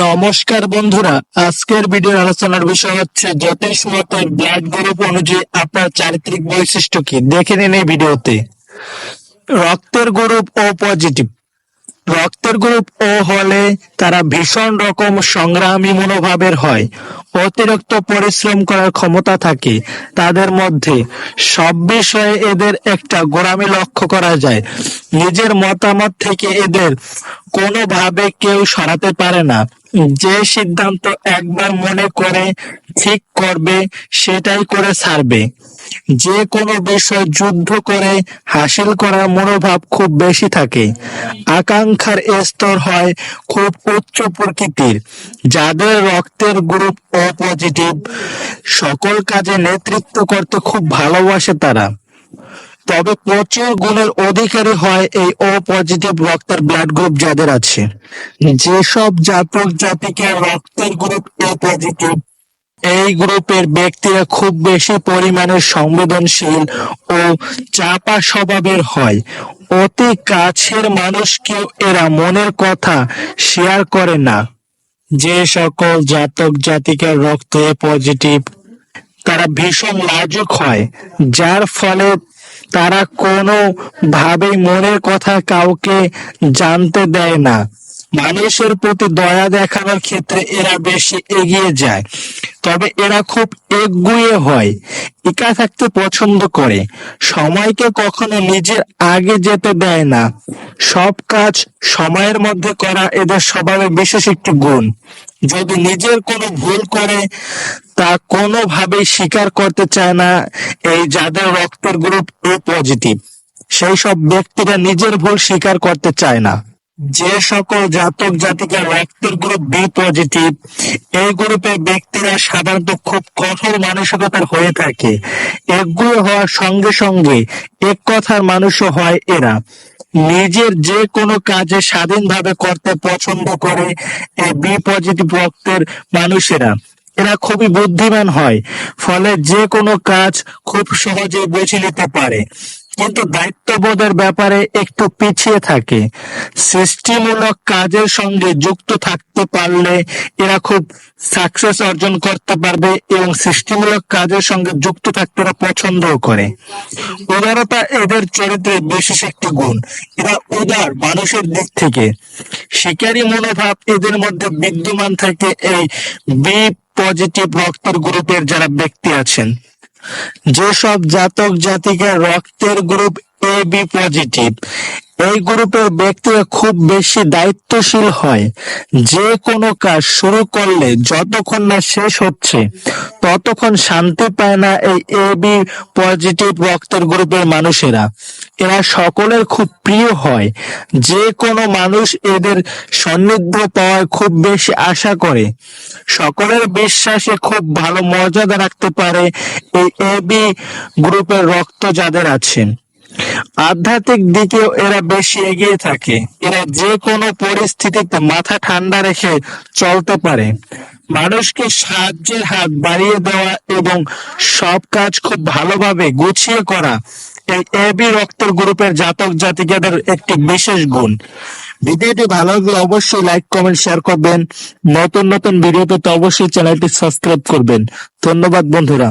নমস্কার বন্ধুরা, আজকের ভিডিওর আলোচনার বিষয় হচ্ছে জ্যোতিষ মতের ব্লাড গ্রুপ অনুযায়ী আপনার চারিত্রিক বৈশিষ্ট্য কি? দেখে নিন এই ভিডিওতে। রক্তের গ্রুপ ও পজিটিভ রক্তের গ্রুপ ও হলে তারা ভীষণ রকম সংগ্রামী মনোভাবের হয়। অতিরিক্ত পরিশ্রম করার ক্ষমতা থাকে। তাদের মধ্যে সব বিষয়ে এদের একটা গোড়ামি লক্ষ্য করা যায়। নিজের মতামত থেকে এদের কোনোভাবে কেউ সরাতে পারে না। যে সিদ্ধান্ত একবার মনে করে ঠিক করবে, সেটাই করে ছাড়বে। যে কোনো বিষয় যুদ্ধ করে হাসিল করার মনোভাব খুব বেশি থাকে। আকাঙ্ক্ষার স্তর হয় খুব উচ্চ প্রকৃতির, যাদের রক্তের গ্রুপ ও পজিটিভ সকল কাজে নেতৃত্ব করতে খুব ভালোবাসে তারা। তবে প্রচুর গুণের অধিকারী হয় এই ও পজিটিভ রক্তের ব্লাড গ্রুপ যাদের আছে। যেসব জাতক জাতিকে রক্তের গ্রুপ এ পজিটিভ এই গ্রুপের ব্যক্তিরা খুব বেশি পরিমাণে সংবেদনশীল ও চাপা স্বভাবের হয়। অতি কাছের মানুষকেও এরা মনের কথা শেয়ার করে না। যে সকল জাতক জাতিকার রক্ত পজিটিভ তারা ভীষণ লাজুক হয়। যার ফলে তারা কোনো ভাবেই মনের কথা কাউকে জানতে দেয় না। মানুষের প্রতি দয়া দেখানোর ক্ষেত্রে এরা বেশি এগিয়ে যায়। তবে এরা খুব একগুয়ে হয়। একা থাকতে পছন্দ করে। সময়কে কখনো নিজের আগে যেতে দেয় না। সব কাজ সময়ের মধ্যে করা এদের স্বভাবে বিশেষ একটি গুণ। যদি নিজের কোনো ভুল করে, তা কোনোভাবেই স্বীকার করতে চায় না। এই যাদের রক্তের গ্রুপ এ পজিটিভ সেই সব ব্যক্তিরা নিজের ভুল স্বীকার করতে চায় না। যে সকল জাতক জাতিকা রক্তের গ্রুপ বি পজিটিভ এই গ্রুপের ব্যক্তিরা সাধারণত খুব কঠোর মানসিকতার হয়ে থাকে। একগুয়ে হওয়ার সঙ্গে সঙ্গে এক কথার মানুষও হয় এরা। নিজের যে কোনো কাজে স্বাধীনভাবে করতে পছন্দ করে এই বি পজিটিভ রক্তের মানুষেরা। এরা খুবই বুদ্ধিমান হয়, ফলে যে কোনো কাজ খুব সহজে বুঝে নিতে পারে। কিন্তু দায়িত্ববোধের ব্যাপারে একটু পিছিয়ে থাকে। সৃষ্টিমূলক কাজের সঙ্গে যুক্ত থাকতে পারলে এরা খুব সাকসেস অর্জন করতে পারবে এবং সৃষ্টিমূলক কাজের সঙ্গে যুক্ত থাকতে এরা পছন্দও করে। উদারতা এদের চরিত্রে বিশেষ একটি গুণ। এরা উদার মানুষের দিক থেকে। শিকারী মনোভাব এদের মধ্যে বিদ্যমান থাকে এই বি পজিটিভ রক্তের গ্রুপের যারা ব্যক্তি আছেন। যেসব জাতক জাতিকার রক্তের গ্রুপ এবি পজিটিভ এই গ্রুপের ব্যক্তিরা খুব বেশি দায়িত্বশীল হয়। যে কোনো কাজ শুরু করলে যতক্ষণ না শেষ হচ্ছে, ততক্ষণ শান্তি পায় না এই এ বি পজিটিভ রক্তের গ্রুপের মানুষেরা। এরা সকলের খুব প্রিয় হয়। যে কোনো মানুষ এদের সান্নিধ্য পাওয়ার খুব বেশি আশা করে। সকলের বিশ্বাসে খুব ভালো মর্যাদা রাখতে পারে এই এ বি গ্রুপের রক্ত যাদের আছে। আধ্যাত্মিক দিকেও এরা বেশি এগিয়ে থাকে। এরা যে কোনো পরিস্থিতিতে মাথা ঠান্ডা রেখে চলতে পারে। মানুষকে সাহায্যের হাত বাড়িয়ে দেওয়া এবং সব কাজ খুব ভালোভাবে গুছিয়ে করা এই এবি রক্তের গ্রুপের জাতক জাতিকাদের একটি বিশেষ গুণ। ভিডিওটি ভালো লাগলে অবশ্যই লাইক, কমেন্ট, শেয়ার করবেন। নতুন নতুন ভিডিও পেতে অবশ্যই চ্যানেলটি সাবস্ক্রাইব করবেন। ধন্যবাদ বন্ধুরা।